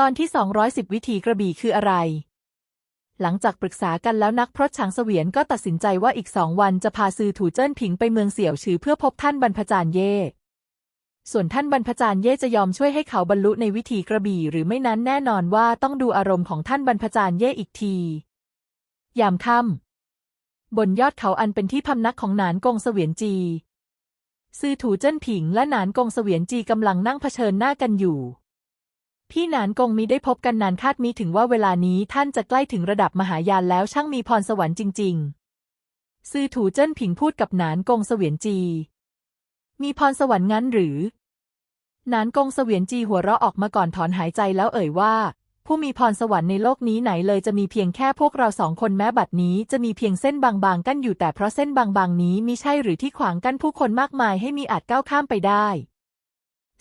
ตอนที่ 210 วิธีกระบี่คืออะไร หลังจากปรึกษากันแล้วนักพรตฉางเสวียนก็ตัดสินใจว่าอีกสองวันจะพาซือถูเจิ้นผิงไปเมืองเสี่ยวฉือเพื่อพบท่านบรรพจารย์เย่ ส่วนท่านบรรพจารย์เย่จะยอมช่วยให้เขาบรรลุในวิธีกระบี่หรือไม่นั้นแน่นอนว่าต้องดูอารมณ์ของท่านบรรพจารย์เย่อีกที ยามค่ำบนยอดเขาอันเป็นที่พำนักของหนานกงเสวียนจีซือถูเจิ้นผิงและหนานกงเสวียนจีกำลังนั่งเผชิญหน้ากันอยู่ พี่หนานกงมีได้พบกันนานคาดมีถึงว่าเวลานี้ท่านจะใกล้ถึงระดับมหายานแล้วช่างมีพรสวรรค์จริง ๆ ซือถูเจิ้นผิงพูดกับหนานกงเสวียนจี มีพรสวรรค์งั้นหรือ หนานกงเสวียนจีหัวเราะออกมาก่อนถอนหายใจแล้วเอ่ยว่า ผู้มีพรสวรรค์ในโลกนี้ไหนเลยจะมีเพียงแค่พวกเราสองคนแม้บัดนี้จะมีเพียงเส้นบางๆ กั้นอยู่แต่เพราะเส้นบางๆ นี้มิใช่หรือที่ขวางกั้นผู้คนมากมายให้มีอาจก้าวข้ามไปได้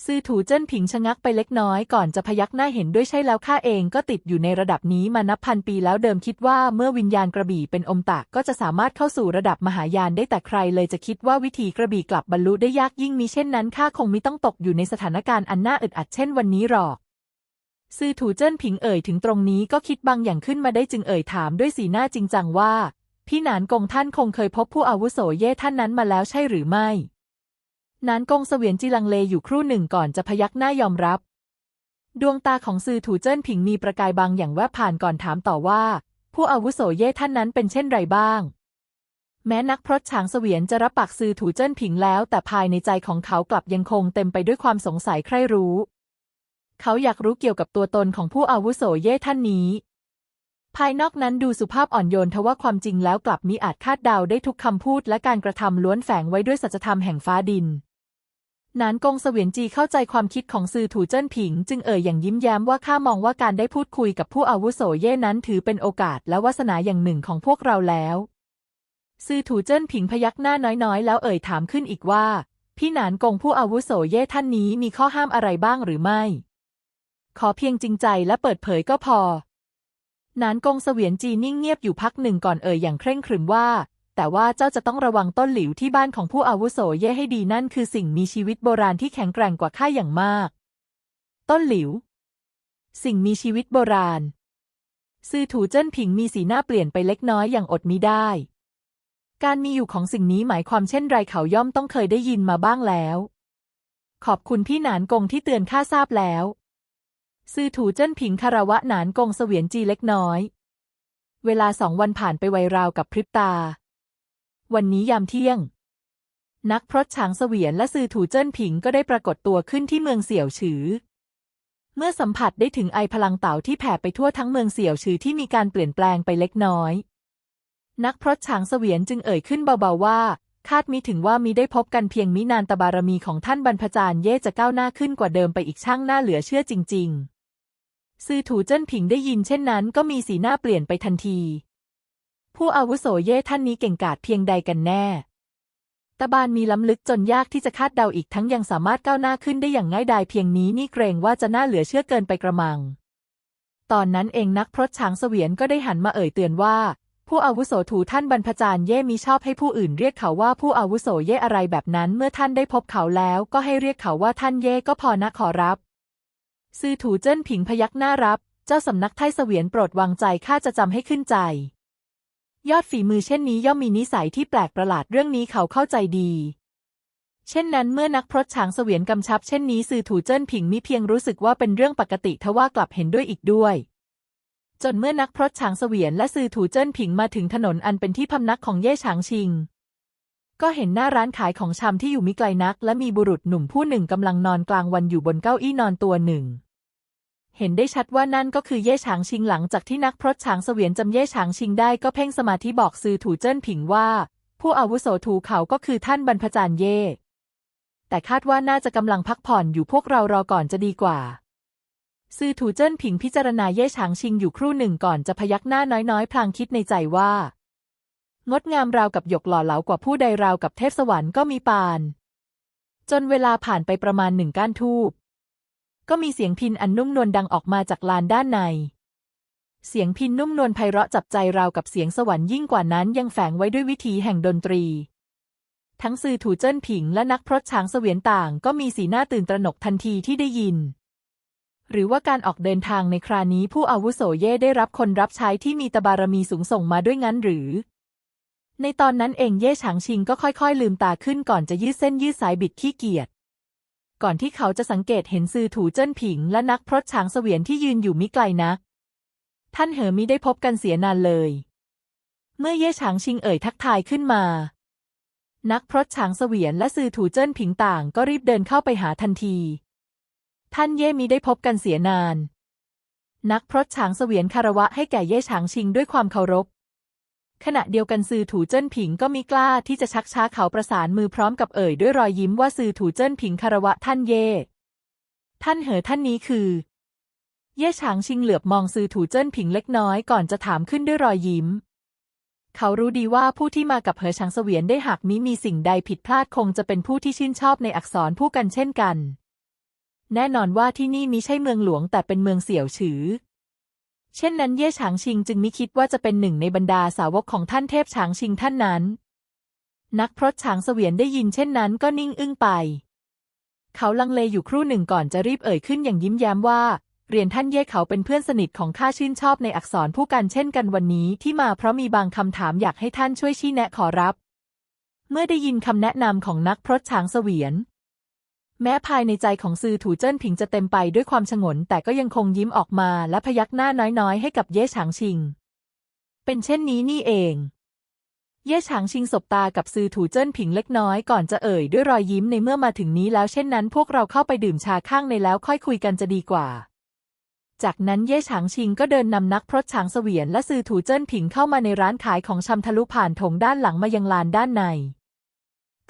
ซื่อถูเจิ้นผิงชะงักไปเล็กน้อยก่อนจะพยักหน้าเห็นด้วยใช่แล้วข้าเองก็ติดอยู่ในระดับนี้มานับพันปีแล้วเดิมคิดว่าเมื่อวิญญาณกระบี่เป็นอมตะก็จะสามารถเข้าสู่ระดับมหายานได้แต่ใครเลยจะคิดว่าวิธีกระบี่กลับบรรลุได้ยากยิ่งมีเช่นนั้นข้าคงมิต้องตกอยู่ในสถานการณ์อันน่าอึดอัดเช่นวันนี้หรอกซื่อถูเจิ้นผิงเอ่ยถึงตรงนี้ก็คิดบางอย่างขึ้นมาได้จึงเอ่ยถามด้วยสีหน้าจริงจังว่าพี่หนานกงท่านคงเคยพบผู้อาวุโสเย่ท่านนั้นมาแล้วใช่หรือไม่ นานกงเสวียนจีลังเลอยู่ครู่หนึ่งก่อนจะพยักหน้ายอมรับ ดวงตาของซือถูเจิ้นผิงมีประกายบางอย่างแวบผ่านก่อนถามต่อว่า ผู้อาวุโสเย่ท่านนั้นเป็นเช่นไรบ้าง แม้นักพรตฉางเสวียนจะรับปากซือถูเจิ้นผิงแล้ว แต่ภายในใจของเขากลับยังคงเต็มไปด้วยความสงสัยใคร่รู้ เขาอยากรู้เกี่ยวกับตัวตนของผู้อาวุโสเย่ท่านนี้ ภายนอกนั้นดูสุภาพอ่อนโยนทว่าความจริงแล้วกลับมิอาจคาดเดาได้ทุกคำพูดและการกระทำล้วนแฝงไว้ด้วยสัจธรรมแห่งฟ้าดิน นานกงเสวียนจีเข้าใจความคิดของซือถูเจิ้นผิง จึงเอ่ยอย่างยิ้มแย้มว่าข้ามองว่าการได้พูดคุยกับผู้อาวุโสเย่นั้นถือเป็นโอกาสและวาสนาอย่างหนึ่งของพวกเราแล้วซือถูเจิ้นผิงพยักหน้าน้อยๆ แล้วเอ่ยถามขึ้นอีกว่า พี่นานกงผู้อาวุโสเย่ท่านนี้มีข้อห้ามอะไรบ้างหรือไม่ ขอเพียงจริงใจและเปิดเผยก็พอนานกงเสวียนจีนิ่งเงียบอยู่พักหนึ่งก่อนเอ่ยอย่างเคร่งครึมว่า แต่ว่าเจ้าจะต้องระวังต้นหลิวที่บ้านของผู้อาวุโสเย่ให้ดีนั่นคือสิ่งมีชีวิตโบราณที่แข็งแกร่งกว่าข้าอย่างมาก ต้นหลิว สิ่งมีชีวิตโบราณ ซื่อถูเจิ้นผิงมีสีหน้าเปลี่ยนไปเล็กน้อยอย่างอดมิได้ การมีอยู่ของสิ่งนี้หมายความเช่นไรเขาย่อมต้องเคยได้ยินมาบ้างแล้ว ขอบคุณพี่หนานกงที่เตือนข้าทราบแล้ว ซื่อถูเจิ้นผิงคารวะหนานกงเสวียนจีเล็กน้อย เวลาสองวันผ่านไปไวราวกับพริบตา วันนี้ยามเที่ยง นักพรตฉางเสวียนและซือถูเจิ้นผิงก็ได้ปรากฏตัวขึ้นที่เมืองเสี่ยวฉือ เมื่อสัมผัสได้ถึงไอพลังเต่าที่แผ่ไปทั่วทั้งเมืองเสี่ยวฉือที่มีการเปลี่ยนแปลงไปเล็กน้อย นักพรตฉางเสวียนจึงเอ่ยขึ้นเบาๆว่า คาดมิถึงว่ามีได้พบกันเพียงมินานตบารมีของท่านบรรพจารย์เย่จะก้าวหน้าขึ้นกว่าเดิมไปอีกช่างหน้าเหลือเชื่อจริง ๆ ซือถูเจิ้นผิงได้ยินเช่นนั้นก็มีสีหน้าเปลี่ยนไปทันที ผู้อาวุโสเย่ท่านนี้เก่งกาจเพียงใดกันแน่ ตะบานมีล้ำลึกจนยากที่จะคาดเดาอีกทั้งยังสามารถก้าวหน้าขึ้นได้อย่างง่ายดายเพียงนี้นี่เกรงว่าจะน่าเหลือเชื่อเกินไปกระมัง ตอนนั้นเองนักพรตช้างเสวียนก็ได้หันมาเอ่ยเตือนว่า ผู้อาวุโสถูท่านบรรพจารย์เย่มีชอบให้ผู้อื่นเรียกเขาว่าผู้อาวุโสเย่อะไรแบบนั้น เมื่อท่านได้พบเขาแล้ว ก็ให้เรียกเขาว่าท่านเย่ก็พอนะขอรับ ซื่อถูเจิ้นผิงพยักหน้ารับ เจ้าสำนักไทเสวียนโปรดวางใจข้าจะจำให้ขึ้นใจ ยอดฝีมือเช่นนี้ย่อมมีนิสัยที่แปลกประหลาดเรื่องนี้เขาเข้าใจดี เช่นนั้นเมื่อนักพรตช้างเสวียนกำชับเช่นนี้ซือถูเจิ้นผิงมิเพียงรู้สึกว่าเป็นเรื่องปกติทว่ากลับเห็นด้วยอีกด้วย จนเมื่อนักพรตช้างเสวียนและซือถูเจิ้นผิงมาถึงถนนอันเป็นที่พำนักของเย่ฉางชิง ก็เห็นหน้าร้านขายของชำที่อยู่มิไกลนัก และมีบุรุษหนุ่มผู้หนึ่งกำลังนอนกลางวันอยู่บนเก้าอี้นอนตัวหนึ่ง เห็นได้ชัดว่านั่นก็คือเย่ฉางชิงหลังจากที่นักพรตชางเสวียนจำเย่ฉางชิงได้ก็เพ่งสมาธิบอกซือถูเจิ้นผิงว่า ผู้อาวุโสถูเขาก็คือท่านบรรพจารย์เย่ แต่คาดว่าน่าจะกำลังพักผ่อนอยู่พวกเรารอก่อนจะดีกว่าซือถูเจิ้นผิงพิจารณาเย่ฉางชิงอยู่ครู่หนึ่งก่อนจะพยักหน้าน้อยๆ พลางคิดในใจว่า งดงามราวกับหยกหล่อเหลากว่าผู้ใดราวกับเทพสวรรค์ก็มีปาน จนเวลาผ่านไปประมาณหนึ่งก้านทูบ ก็มีเสียงพินอันนุ่มนวลดังออกมาจากลานด้านใน เสียงพินนุ่มนวลไพเราะจับใจราวกับเสียงสวรรค์ยิ่งกว่านั้นยังแฝงไว้ด้วยวิถีแห่งดนตรี ทั้งซือถูเจิ้นผิงและนักพรตช้างเสวียนต่าง ก็มีสีหน้าตื่นตระหนกทันทีที่ได้ยิน หรือว่าการออกเดินทางในครานี้ผู้อาวุโสเย่ได้รับคนรับใช้ที่มีตบารมีสูงส่งมาด้วยงั้นหรือในตอนนั้นเองเย่ฉางชิงก็ค่อยๆ ลืมตาขึ้นก่อนจะยืดเส้นยืดสายบิดขี้เกียจ ก่อนที่เขาจะสังเกตเห็นซือถูเจิ้นผิง และนักพรตฉางเสวียนที่ยืนอยู่มิไกลนัก ท่านเหอมิได้พบกันเสียนานเลย เมื่อเย่ฉางชิงเอ่ยทักทายขึ้นมา นักพรตฉางเสวียนและซือถูเจิ้นผิงต่างก็รีบเดินเข้าไปหาทันที ท่านเย่มิได้พบกันเสียนาน นักพรตฉางเสวียนคารวะให้แก่เย่ฉางชิงด้วยความเคารพ ขณะเดียวกันซือถูเจิ้นผิงก็มิกล้าที่จะชักช้าเขาประสานมือพร้อมกับเอ่ยด้วยรอยยิ้มว่าซือถูเจิ้นผิงคารวะท่านเย่ ท่านเหอท่านนี้คือ เย่ฉางชิงเหลือบมองซือถูเจิ้นผิงเล็กน้อยก่อนจะถามขึ้นด้วยรอยยิ้ม เขารู้ดีว่าผู้ที่มากับเหอฉางเสวียนได้หากมิมีสิ่งใดผิดพลาดคงจะเป็นผู้ที่ชื่นชอบในอักษรผู้กันเช่นกัน แน่นอนว่าที่นี่มิใช่เมืองหลวงแต่เป็นเมืองเสี่ยวฉือ เช่นนั้นเย่ฉางชิงจึงมิคิดว่าจะเป็นหนึ่งในบรรดาสาวกของท่านเทพฉางชิงท่านนั้น นักพรตฉางเสวียนได้ยินเช่นนั้นก็นิ่งอึ้งไป เขาลังเลอยู่ครู่หนึ่งก่อนจะรีบเอ่ยขึ้นอย่างยิ้มแย้มว่า เรียนท่านเย่เขาเป็นเพื่อนสนิทของข้าชื่นชอบในอักษรผู้กันเช่นกันวันนี้ที่มาเพราะมีบางคำถามอยากให้ท่านช่วยชี้แนะขอรับ เมื่อได้ยินคำแนะนำของนักพรตฉางเสวียน แม้ภายในใจของซือถูเจิ้นผิงจะเต็มไปด้วยความฉงน แต่ก็ยังคงยิ้มออกมาและพยักหน้าน้อยๆ ให้กับเย่ฉางชิง เป็นเช่นนี้นี่เอง เย่ฉางชิงสบตากับซือถูเจิ้นผิงเล็กน้อยก่อนจะเอ่ยด้วยรอยยิ้มในเมื่อมาถึงนี้แล้วเช่นนั้น พวกเราเข้าไปดื่มชาข้างในแล้วค่อยคุยกันจะดีกว่า จากนั้นเย่ฉางชิงก็เดินนำนักพรตฉางเสวียนและซือถูเจิ้นผิงเข้ามาในร้านขายของชำทะลุผ่านถงด้านหลังมายังลานด้านใน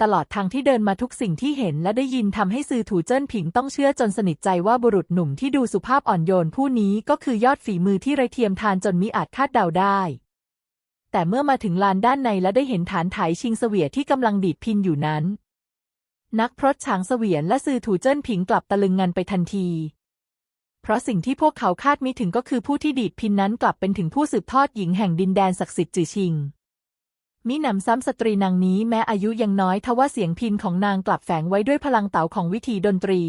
ตลอดทางที่เดินมาทุกสิ่งที่เห็นและได้ยินทำให้ซือถูเจิ้นผิงต้องเชื่อจนสนิทใจว่าบุรุษหนุ่มที่ดูสุภาพอ่อนโยนผู้นี้ก็คือยอดฝีมือที่ไรเทียมทานจนมิอาจคาดเดาได้ แต่เมื่อมาถึงลานด้านในและได้เห็นฐานไถชิงเสวียที่กำลังดีดพินอยู่นั้น นักพรตฉางเสวียนและซือถูเจิ้นผิงกลับตะลึงงันไปทันทีเพราะสิ่งที่พวกเขาคาดไม่ถึงก็คือผู้ที่ดีดพินนั้นกลับเป็นถึงผู้สืบทอดหญิงแห่งดินแดนศักดิ์สิทธิ์จือชิง มิหนำซ้ำสตรีนางนี้แม้อายุยังน้อยทว่าเสียงพินของนางกลับแฝงไว้ด้วยพลังเต๋าของวิธีดนตรี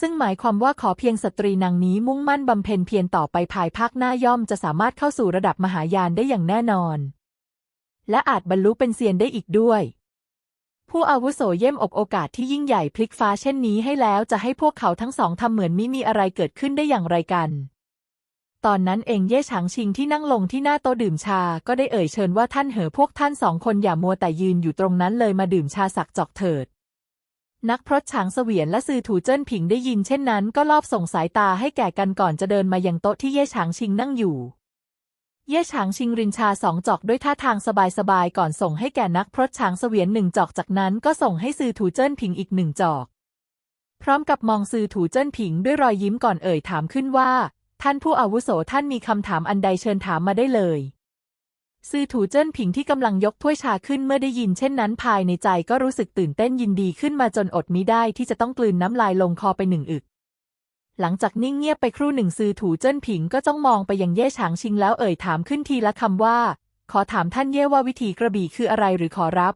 ซึ่งหมายความว่าขอเพียงสตรีนางนี้มุ่งมั่นบำเพ็ญเพียรต่อไปภายภาคหน้าย่อมจะสามารถเข้าสู่ระดับมหายานได้อย่างแน่นอน และอาจบรรลุเป็นเซียนได้อีกด้วย ผู้อาวุโสเยี่ยมอกโอกาสที่ยิ่งใหญ่พลิกฟ้าเช่นนี้ให้แล้วจะให้พวกเขาทั้งสองทำเหมือนมิมีอะไรเกิดขึ้นได้อย่างไรกัน ตอนนั้นเองเย่ฉางชิงที่นั่งลงที่หน้าโต๊ะดื่มชา ก็ได้เอ่ยเชิญว่าท่านเหอพวกท่านสองคนอย่ามัวแต่ยืนอยู่ตรงนั้นเลยมาดื่มชาสักจอกเถิด นักพรตฉางเสวียนและซือถูเจิ้นผิงได้ยินเช่นนั้น ก็ลอบส่งสายตาให้แก่กันก่อนจะเดินมายังโต๊ะที่เย่ฉางชิงนั่งอยู่ เย่ฉางชิงรินชาสองจอกด้วยท่าทางสบายๆก่อนส่งให้แก่นักพรตฉางเสวียนหนึ่งจอกจากนั้นก็ส่งให้ซือถูเจิ้นผิงอีกหนึ่งจอก พร้อมกับมองซือถูเจิ้นผิงด้วยรอยยิ้มก่อนเอ่ยถามขึ้นว่า ท่านผู้อาวุโสท่านมีคำถามอันใดเชิญถามมาได้เลยซือถูเจิ้นผิงที่กำลังยกถ้วยชาขึ้นเมื่อได้ยินเช่นนั้นภายในใจก็รู้สึกตื่นเต้นยินดีขึ้นมาจนอดมิได้ที่จะต้องกลืนน้ำลายลงคอไปหนึ่งอึก หลังจากนิ่งเงียบไปครู่หนึ่งซือถูเจิ้นผิงก็จ้องมองไปยังเย่ฉางชิงแล้วเอ่ยถามขึ้นทีละคำว่า ขอถามท่านเย่ว่าวิธีกระบี่คืออะไรหรือขอรับ